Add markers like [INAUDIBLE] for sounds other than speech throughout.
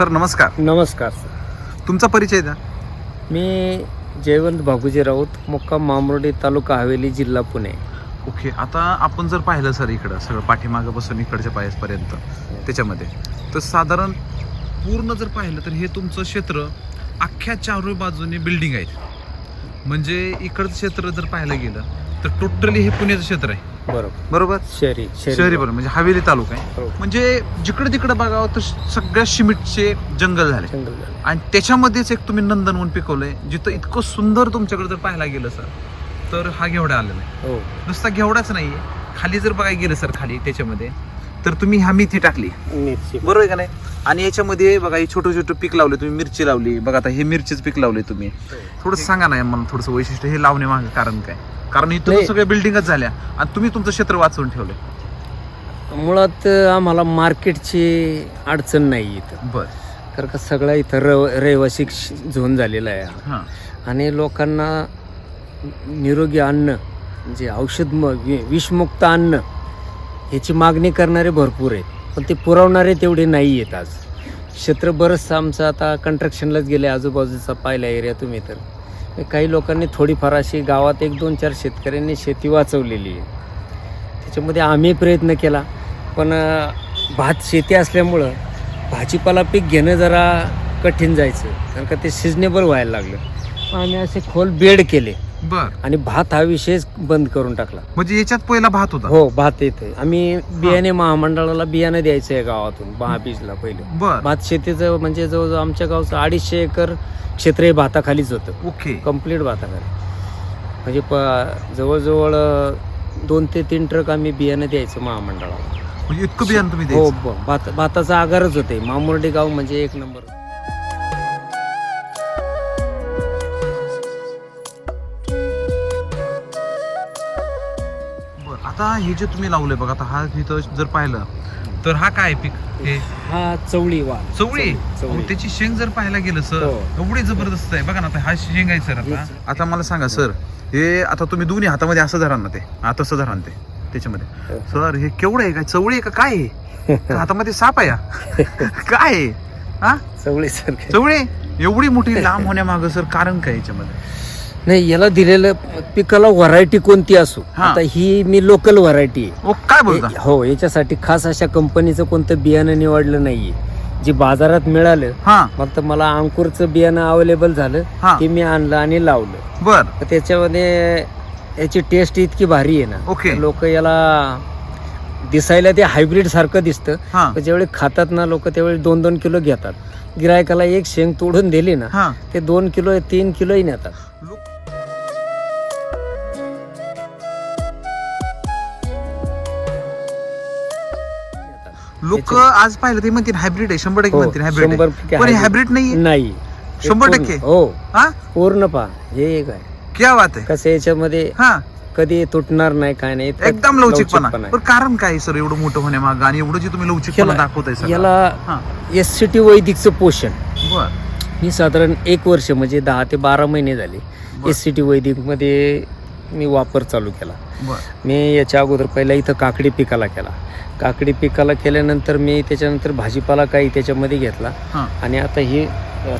Sir नमस्कार. नमस्कार sir. तुमचा परिचय द्या. मी जयवंत भागुजी राऊत मुक्काम मामरोडी तालुका हवेली जिल्हा पुणे. ओके आता आपण जर पाहिलं सर इकडं सगळं पाठीमागापासून इकडच्या पायसपर्यंत त्याच्यामध्ये. तर साधारण पूर्ण जर पाहिलं तर हे तुमचं क्षेत्र अख्ख्या चारही बाजूने बिल्डिंग आहेत म्हणजे इकडचं क्षेत्र जर पाहायला गेलं तर टोटली हे पुण्याचं क्षेत्र आहे. बरोबर. बरोबर? शहरी शहरी बरोबर म्हणजे हवेली तालुका आहे. हो. म्हणजे जिकडे तिकडे बघावं तर सगळ्या सिमेंटचे जंगल झाले. जंगल झालं. आणि त्याच्यामध्येच एक तुम्ही नंदनवन पिकवलंय जिथं इतकं सुंदर तुमच्याकडे जर पाहायला गेलं सर तर हा घेवडा आलेला आहे. हो. नुसता घेवडाच नाहीये. खाली जर बघायला गेलं सर खाली त्याच्यामध्ये तर तुम्ही हा मेथी टाकली. बरोबर आहे का नाही? आणि याच्यामध्ये बघा हे छोटं छोटं पीक लावले तुम्ही मिरची लावली. बघा आता हे मिरचीच पीक लावले तुम्ही. थोडं सांगा ना मला थोडंसं वैशिष्ट्य हे लावण्यामागे कारण काय? कारण इथं नाही. सगळ्या बिल्डिंगच झाल्या. आणि तुम्ही तुमचं क्षेत्र वाचवून ठेवलंय. मुळात आम्हाला मार्केटची अडचण नाही इथं. बर. कारण का सगळा इथं रव रहिवासी झोन झालेला आहे. हा. आणि लोकांना निरोगी अन्न जे औषध विषमुक्त अन्न ह्याची मागणी करणारे भरपूर आहेत पण ते पुरवणारे तेवढे नाही आहेत आज. क्षेत्र बरंचसं आमचं आता कंस्ट्रक्शनलाच आहे आजूबाजूचा पाहिला एरिया तुम्ही तर. काही लोकांनी थोडीफार अशी गावात एक दोन चार शेतकऱ्यांनी शेती वाचवलेली आहे. त्याच्यामध्ये आम्ही प्रयत्न केला पण भात शेती असल्यामुळं भाजीपाला पीक घेणं जरा कठीण जायचं कारण का ते सिजनेबल व्हायला लागलं. आम्ही असे खोल बेड केले. बर. आणि भात हा विषयच बंद करून टाकला. म्हणजे याच्यात पहिला भात होता? हो भात येते आम्ही बियाणे महामंडळाला बियाणं द्यायचं आहे गावातून महाबीजला पहिले. भात शेतीचं म्हणजे जवळजवळ आमच्या गावचं अडीचशे एकर क्षेत्र हे भाताखालीच होतं. ओके. कंप्लीट भाताखाली. म्हणजे जवळजवळ दोन ते तीन ट्रक आम्ही बियाणं द्यायचं महामंडळाला. म्हणजे इतकं बियाणं तुम्ही हो भात भाताचा आगारच होते मामुर्डी गाव म्हणजे एक नंबर. आता हे जे तुम्ही लावलंय बघा आता हा इथं जर पाहिलं तर हा काय पीक हे? हा चवळी वा चवळी? त्याची शेंग जर पाहायला गेलं सर हो. एवढी जबरदस्त आहे. बघा ना आता हा शेंग आहे सर आता. आता मला सांगा सर हे आता तुम्ही दोन्ही हातामध्ये असं धरा ना ते. आता असं धरा ना ते त्याच्यामध्ये. सर हे केवढं आहे काय? चवळी आहे का काय आहे? का [LAUGHS] हातामध्ये साप आहे हा? काय आहे? हा? चवळी सारखे. चवळी? एवढी मोठी [LAUGHS] लांब होण्यामागं सर कारण काय याच्यामध्ये? नाही याला दिलेलं पिकाला व्हरायटी कोणती असो. हा. आता ही मी लोकल व्हरायटी आहे. ओ काय बोलता? हे- हो याच्यासाठी खास अशा कंपनीचं कोणतं बियाणं निवडलं नाहीये. जे बाजारात मिळालं हा. फक्त मला अंकुरचं बियाणं अवेलेबल झालं हा. ते मी आणलं आणि लावलं. बर. तर त्याच्यामध्ये याची टेस्ट इतकी भारी आहे ना. ओके. लोक याला दिसायला ते हायब्रिड सारखं दिसतं. हा. पण ज्यावेळी खातात ना लोक त्यावेळी दोन दोन किलो घेतात. गिरायकाला एक शेंग तोडून दिली ना हा. ते दोन किलो तीन किलोही नेतात. लोक- लोक आज पाहिलं ते म्हणतील हायब्रिड आहे शंभर टक्के हो, म्हणतील हायब्रिड शंभर आहे टक्के पण hybrid. हायब्रिड नाही नाही. शंभर टक्के? हो. हा? पूर्ण पा हे एक आहे. क्या बात आहे? कसं याच्यामध्ये हा. कधी तुटणार नाही काय नाही इतकं एकदम लवचिकपणा. आहे. पण कारण काय सर एवढं मोठं होण्यामागं? आणि एवढं जे तुम्ही लवचिकपणा दाखवताय सर याला एस सी टी वैदिकचं पोषण. बर. मी साधारण एक वर्ष म्हणजे दहा ते बारा महिने झाले. बर. एस सी टी वैदिकमध्ये मी वापर चालू केला. मी याच्या अगोदर पहिला इथं काकडी पिकाला केला. काकडी पिकाला केल्यानंतर मी त्याच्यानंतर भाजीपाला काही त्याच्यामध्ये घेतला हा. आणि आता ही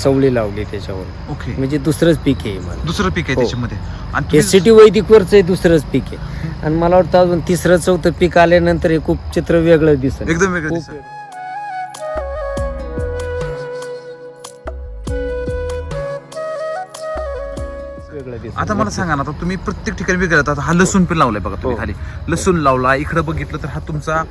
चवळी लावली त्याच्यावर. ओके. म्हणजे दुसरंच पीक आहे मला दुसरं पीक आहे हो. त्याच्यामध्ये. आणि तुम्ही- एस सी टी वैदिकवरच दुसरंच पीक आहे. आणि मला वाटतं अजून तिसरं चौथं पीक आल्यानंतर हे खूप चित्र वेगळं दिसत. एकदम वेगळं आता मला सांगा ना आता तुम्ही प्रत्येक ठिकाणी वेगळं आता हा लसूण पण लावलाय बघा तुम्ही हो. खाली लसूण लावला इकडे बघितलं तर हा तुमचा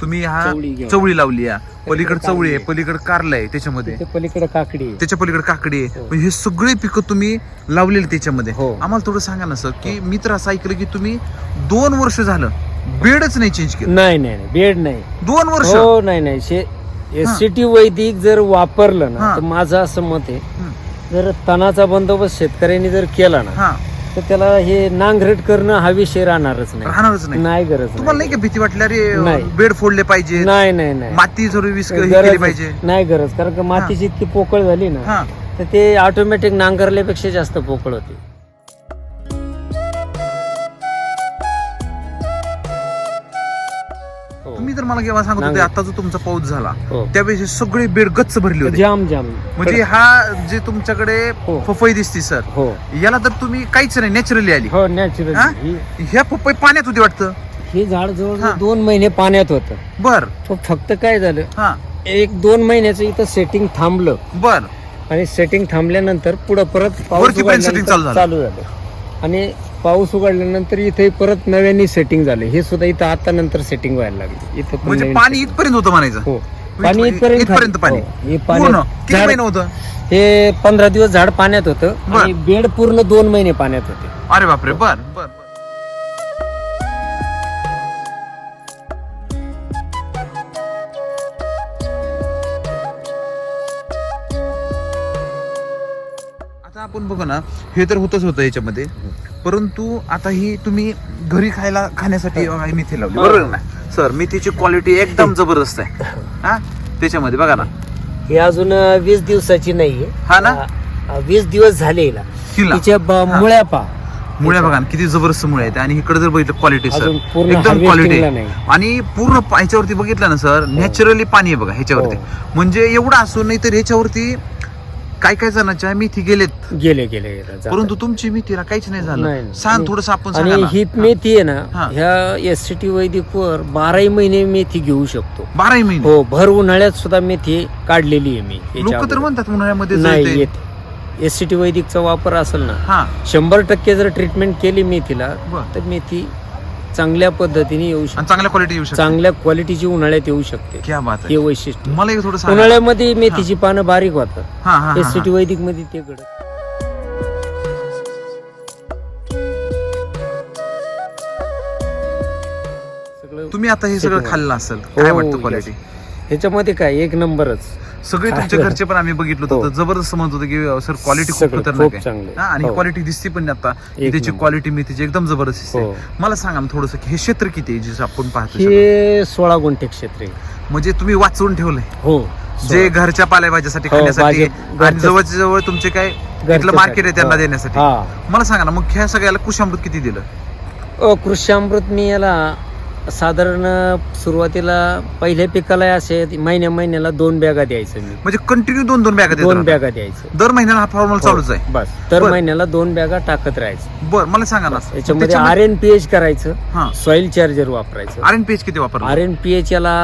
तुम्ही हा चवळी लावली आहे पलीकडे चवळी आहे. पलीकडे कारला आहे त्याच्यामध्ये ते पलीकडे काकडी आहे. त्याच्या पलीकडे काकडी आहे हो. म्हणजे हे सगळे पिकं तुम्ही लावलेले त्याच्यामध्ये हो. आम्हाला थोडं सांगा ना सर की मी तर असं ऐकलं की तुम्ही दोन वर्ष झालं बेडच नाही चेंज केलं नाही नाही नाही बेड नाही दोन वर्ष हो नाही नाही शे एस सी टी वैदिक जर वापरलं ना हा. तर माझं असं मत आहे हं. जर तणाचा बंदोबस्त शेतकऱ्यांनी जर केला ना हा. तर त्याला हे नांगरट करणं हा विषय राहणारच नाही. राहणारच नाही. नाही गरज तुम्हाला नाही का भीती वाटली? अरे नाही. बेड फोडले पाहिजे नाही नाही नाही. माती विस्क हे गरज पाहिजे. नाही गरज. कारण का मातीची इतकी पोकळ झाली ना हा. तर ते ऑटोमॅटिक नांगरल्यापेक्षा जास्त पोकळ होते. तुम्ही तर मला केव्हा सांगत होते. आता जो तुमचा पाऊस झाला. हो. त्यावेळेस सगळे बेड गच्च भरले होते. जाम जाम. म्हणजे हा जे तुमच्याकडे हो. पपई दिसती सर हो. याला तर तुम्ही काहीच नाही नॅचरली आली. हो नॅचरल हा? ह्या पपई पाण्यात होती वाटतं? हे झाड जवळ. दोन महिने पाण्यात होतं. बर. तो फक्त काय झालं? हा. एक दोन महिन्याचं इथं सेटिंग थांबलं. बर. आणि सेटिंग थांबल्यानंतर पुढं परत पाऊस वरतीपर्यंत setting चालू उघडल्यानंतर झालं. चालू झालं. आणि पाऊस उघडल्यानंतर इथे परत नव्याने सेटिंग झाले. हे सुद्धा इथं आता नंतर सेटिंग व्हायला लागले. इथं पण म्हणजे नवीन पाणी. इथपर्यंत होतं म्हणायचं? हो. पाणी इथपर्यंत इथपर्यंत पाणी. हो, हे पूर्ण. पाण्यात किती झाड- महिने होतं? हे पंधरा दिवस झाड पाण्यात होतं. बर. आणि बेड पूर्ण दोन महिने पाण्यात होते. अरे बापरे. बर बर. आपण बघू ना हे तर होतच होतं याच्यामध्ये. परंतु आता ही तुम्ही घरी खायला खाण्यासाठी बघा, ही मेथी लावली. बरोबर ना? सर मेथीची क्वालिटी एकदम जबरदस्त आहे. हा? त्याच्यामध्ये बघा ना. हे अजून वीस दिवसाची नाहीये. हा ना? वीस दिवस झाले तिच्या हा. मुळ्या पा. मुळ्या बघा ना, किती जबरदस्त मुळे आहेत. आणि इकडे जर बघितलं क्वालिटी सर एकदम क्वालिटी नाही. आणि पूर्ण ह्याच्यावरती बघितलं ना सर नॅचरली पाणी आहे बघा ह्याच्यावरती. हो. म्हणजे एवढं असून नाही तर ह्याच्यावरती काय काय जणांच्या मेथी गेलेत गेले गेले गेले, जातात. परंतु तुमची मेथीला काहीच नाही नाही, झालं नाही. सांग थोडस आपण सांगा आणि ना. ही हा. मेथी आहे ना हा. ह्या एस सी टी वैदिक वर बाराही महिने मेथी घेऊ शकतो बाराही महिने हो भर उन्हाळ्यात सुद्धा मेथी काढलेली आहे मी याच्या लोक तर अगोदर. म्हणतात उन्हाळ्यामध्ये नाही जळते. येत एस सी टी वैदिकचा वापर असेल ना हा शंभर टक्के जर ट्रीटमेंट केली मेथीला बरं. तर मेथी चांगल्या पद्धतीने येऊ आणि शकते चांगल्या क्वालिटी येऊ शकते. चांगल्या क्वालिटीची उन्हाळ्यात येऊ शकते. क्या बात हे आहे वैशिष्ट्य. मला एक थोडं सांगा. उन्हाळ्यामध्ये मेथीची पानं बारीक होतात हा हा, एस हा. सी टी हा. वैदिकमध्ये ते घडत. सगळं तुम्ही आता हे सगळं. खाल्लं असेल. काय हो, वाटतं yes. क्वालिटी ह्याच्यामध्ये काय? एक नंबरच. सगळे [LAUGHS] तुमच्या. घरचे पण आम्ही बघितलं हो. होतं जबरदस्त म्हणत होतं की सर क्वालिटी खूप खतरनाक आहे हा, आणि हो. क्वालिटी दिसते पण आता की त्याची. क्वालिटी मी त्याची एकदम जबरदस्त दिसते हो मला सांगा ना थोडस हे क्षेत्र किती आहे जे आपण पाहतो? हे सोळा गुंठे क्षेत्र आहे म्हणजे तुम्ही वाचवून ठेवलंय हो जे घरच्या पालेभाज्यासाठी हो, खाण्यासाठी आणि घरच्या- जवळच्या जवळ तुमचे काय इथलं. मार्केट आहे त्यांना हो. देण्यासाठी हा मला सांगा ना मग ह्या सगळ्याला कृषामृत किती दिलं कृषी अमृत मी याला साधारण सुरुवातीला पहिल्या पिकाला असे महिन्या महिन्याला दोन बॅगा द्यायचं मी. म्हणजे कंटिन्यू दोन दोन बॅगा दोन बॅगा द्यायचं. दर महिन्याला हा फॉर्मल चालूच आहे. बस. दर बरं. महिन्याला दोन बॅगा टाकत राहायचं. बर मला सांगा ना. याच्यामध्ये आर एन पी एच करायचं हा. सॉइल चार्जर वापरायचं. आर एन पी एच किती वापरलं आर एन पी एच याला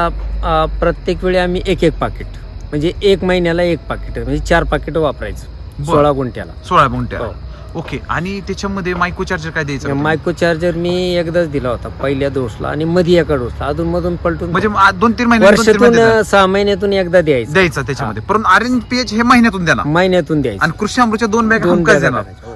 अ, प्रत्येक वेळी आम्ही एक एक पाकिट म्हणजे एक महिन्याला एक पाकिट म्हणजे चार पाकिट वापरायचं. बरं. सोळा गुंठ्याला. सोळा गुंठ्या हो. ओके आणि त्याच्यामध्ये मायक्रो चार्जर काय द्यायचं? का तुम्ही? मायक्रो चार्जर मी एकदाच दिला होता पहिल्या डोसला आणि मध्ये एका डोसला अधून मधून पलटून म्हणजे दोन तीन महिने वर्षातून. सहा महिन्यातून एकदा द्यायचं. द्यायचं त्याच्यामध्ये. परंतु आर एन पी एच हे महिन्यातून देणार? महिन्यातून द्यायचं. आणि कृषी अमृतच्या दोन बॅग दोन हमखास बॅगा देणार?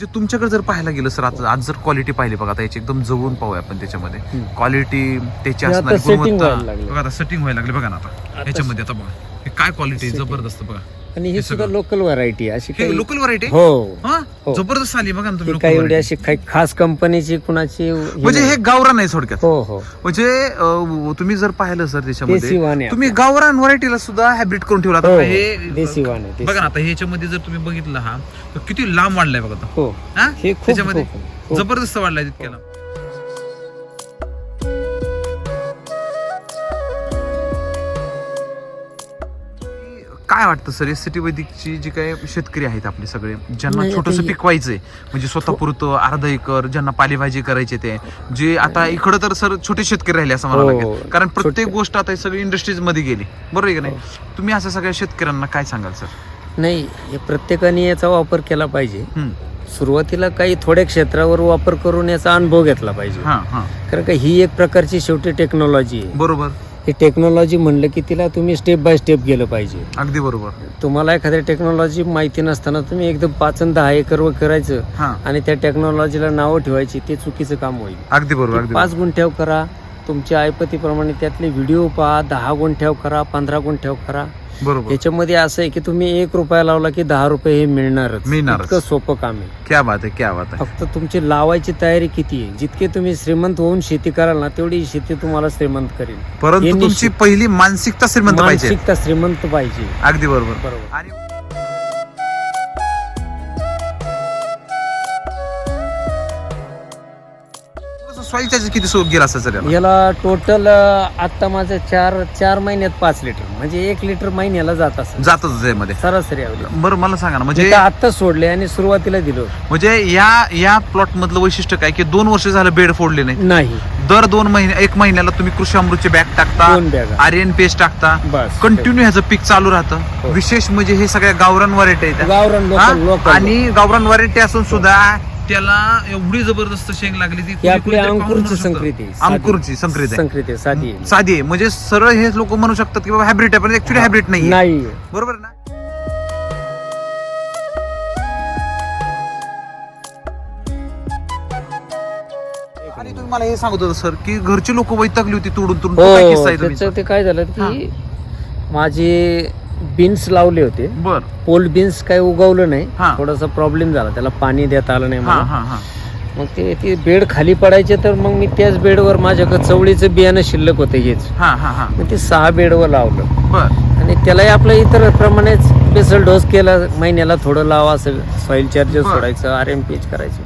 म्हणजे तुमच्याकडे जर पाहायला गेलं सर आता आज जर क्वालिटी पाहिली बघा आता याची एकदम जवळून पाहूया आपण त्याच्यामध्ये. क्वालिटी त्याची असणारी गुणवत्ता. बघा आता सेटिंग व्हायला लागले बघा ना आता ह्याच्यामध्ये आता बघा हे काय क्वालिटी. जबरदस्त बघा आणि हे ही सुद्धा सगळं. लोकल व्हरायटी अशी हे काही लोकल व्हरायटी हो हा हो. जबरदस्त आली बघा ना तुम्ही ही local काही एवढी variety. अशी काही खास कंपनीची कुणाची म्हणजे हे गावरान आहे थोडक्यात हो हो म्हणजे अं, तुम्ही जर पाहिलं सर त्याच्यामध्ये आहे तुम्ही गावरान व्हरायटीला सुद्धा हॅबिट करून ठेवला हो, आता हो. हे देसी वाण आहे, देसी. बघा ना आता ह्याच्यामध्ये जर तुम्ही बघितलं हा तर किती लांब वाढलाय बघा आता. हो हा? हे खूप त्याच्यामध्ये खूप- खूप. जबरदस्त वाढलाय तितक्याला काय वाटतं सर? एस सिटी वैदिकची जी काही शेतकरी आहेत आपले सगळे ज्यांना नाही, छोटस आता हे- पिकवायचंय म्हणजे स्वतः पुरतं अर्धा एकर ज्यांना पालेभाजी करायचे ते जे आता इकडं तर सर छोटे शेतकरी राहिले असं मला हो. लागेल. कारण प्रत्येक. गोष्ट आता सगळी इंडस्ट्रीजमध्ये गेली. बरोबर आहे का नाही? तुम्ही असं सगळ्या शेतकऱ्यांना काय सांगाल सर? नाही हे प्रत्येकाने याचा वापर केला पाहिजे. हम्म. सुरुवातीला काही थोड्या क्षेत्रावर वापर करून याचा अनुभव घेतला पाहिजे. हा हा. कारण का ही एक प्रकारची शेवटी टेक्नॉलॉजी आहे. बरोबर. ही टेक्नॉलॉजी म्हणलं की तिला तुम्ही स्टेप बाय स्टेप गेलं पाहिजे. अगदी बरोबर. तुम्हाला एखाद्या टेक्नॉलॉजी माहिती नसताना तुम्ही एकदम पाच दहा एकरवर करायचं हा. आणि त्या टेक्नॉलॉजीला नावं ठेवायची ते चुकीचं काम होईल. अगदी बरोबर अगदी पाच गुंठ्याव करा तुमच्या ऐपतीप्रमाणे त्यातले व्हिडिओ पहा दहा गुंठ्याव करा पंधरा गुंठ्याव करा. बरोबर. याच्यामध्ये असं आहे की तुम्ही एक रुपया लावला की दहा रुपये हे मिळणारच. मिळणारच. इतकं सोपं काम आहे. क्या बात आहे क्या बात आहे. फक्त तुमची लावायची तयारी किती आहे? जितके तुम्ही श्रीमंत होऊन शेती कराल ना तेवढी शेती तुम्हाला श्रीमंत करेल. हे परंतु निश्चित. तुमची पहिली मानसिकता श्रीमंत पाहिजे. मानसिकता श्रीमंत पाहिजे. अगदी बरोबर. बरोबर. आणि सॉईल चार्जेस किती सो गेला असेल सर याला? याला टोटल आता माझं चार चार महिन्यात पाच लिटर म्हणजे एक लिटर महिन्याला जात असं जातच यामध्ये सरासरी आवडली बरं मला सांगा ना म्हणजे आता सोडले आणि सुरुवातीला दिलो. म्हणजे या या प्लॉट मधलं वैशिष्ट्य काय? की दोन वर्ष झालं बेड फोडले नाही नाही. दर दोन महिने एक महिन्याला तुम्ही कृषी अमृतचे बॅग टाकता दोन बॅगा आर्यन पेस्ट टाकता. बस. कंटिन्यू ह्याचं पीक चालू राहतं. हो. विशेष म्हणजे हे सगळ्या गावरान व्हरायटी आहेत. गावरान हा? आणि गावरान व्हरायटी असून सुद्धा त्याला एवढी जबरदस्त शेंग लागली ती आपली अंकुरची. संक्रिती. अंकुरची संक्रित आहे संक्रिती साधी आहे. साधी आहे म्हणजे सरळ हे लोक म्हणू शकतात की बाबा हायब्रिड आहे पण ऍक्च्युली हायब्रिड नाही नाही बरोबर ना आणि तुम्ही मला हे सांगत होता सर की घरची लोक वैतागली होती तोडून तोडून तो काय हो किस्सा आहे तुमचा? त्याचं ते काय झालं की माझे बीन्स लावले होते. बर. पोल बीन्स काही उगवलं नाही. हा. थोडासा प्रॉब्लेम झाला. त्याला पाणी देता आलं नाही हा मला हा हा. मग ते ते बेड खाली पडायचे तर मग मी त्याच बेडवर माझ्याकडे चवळीचं बियाणं शिल्लक होतं हेच. हा हा हा. मग ते सहा बेडवर लावलं. बर. आणि त्यालाही आपलं इतर प्रमाणेच स्पेशल डोस केला. महिन्याला थोडं लावा असं सॉईल चार्जेस बरं. सोडायचं आर एम पीच करायचं.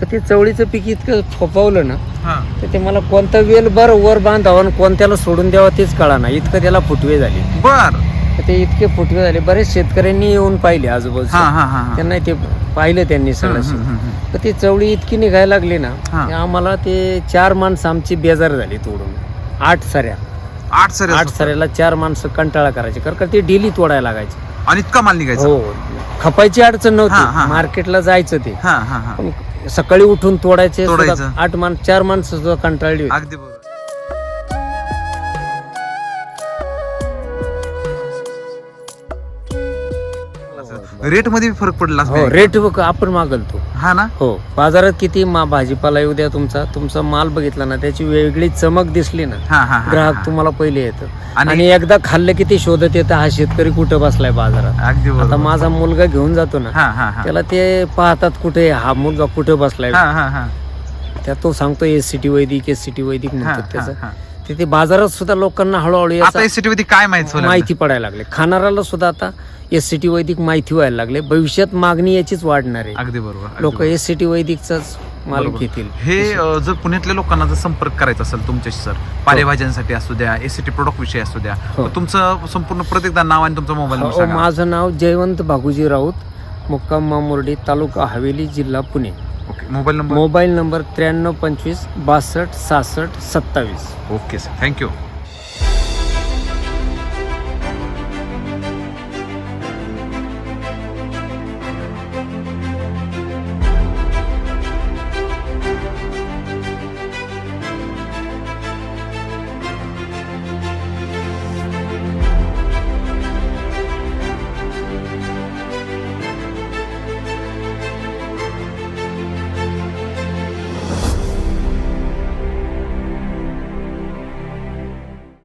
तर ते चवळीचं पीक इतकं फोपावलं ना हा. तर ते मला कोणता वेल बरं वर बांधावा आणि कोणत्याला सोडून द्यावा तेच कळा ना इतकं त्याला फुटवे झाले. बर. ते इतके फुटवे झाले. बरेच शेतकऱ्यांनी येऊन पाहिले हा त्यांना ते पाहिलं त्यांनी सगळं. तर ती चवळी इतकी निघायला लागली ना आम्हाला ते चार माणसं आमची बेजार झाली तोडून. आठ सऱ्या. आठ सर आठ सऱ्याला चार माणसं कंटाळा करायचे. कारण का ते डेली तोडायला लागायचे. आणि इतका माल निघायचा? हो. खपायची अडचण. नव्हती. मार्केटला जायचं ते. सकाळी उठून तोडायचे. आठ माण चार माणसं सुद्धा कंटाळली. अगदी रेटमध्ये फरक पडला हो रेट आपण मागलतो. हा ना? हो बाजारात किती मा भाजीपाला येऊ द्या तुमचा तुमचा माल बघितला ना त्याची वेगळी चमक दिसली ना. ग्राहक. तुम्हाला पहिले येतं. आणि- एकदा खाल्लं की ते शोधत येतं हा शेतकरी कुठं बसलाय बाजारात. अगदी आता माझा मुलगा घेऊन जातो ना त्याला ते पाहतात कुठे हा मुलगा कुठे बसलाय. त्या तो सांगतो S city Vaidik S city Vaidik म्हणतात त्याचं. हा. ते ते बाजारात सुद्धा लोकांना हळूहळू आता एस काय माहीत? माहिती पडायला लागले खाणाऱ्याला सुद्धा आता एस सिटी वैदिक माहिती व्हायला लागले भविष्यात मागणी याचीच वाढणार आहे अगदी बरोबर अगदी लोक बरोबर. एस सिटी वैदिकचाच माल बरोबर. घेतील हे अ, जर पुण्यातल्या लोकांना जर संपर्क करायचा असेल तुमच्याशी सर पालेभाज्यांसाठी असू द्या एसीटी प्रोडक्ट विषयी असू द्या हो. तर तुमचं संपूर्ण प्रत्येकदा नाव आणि तुमचा मोबाईल नंबर हो, माझं नाव जयवंत भागुजी राऊत मुक्काम मामुर्डी तालुका हवेली जिल्हा Pune okay mobile number mobile number त्र्याण्णव पंचवीस बासष्ट सहासष्ट सत्तावीस. Okay sir thank you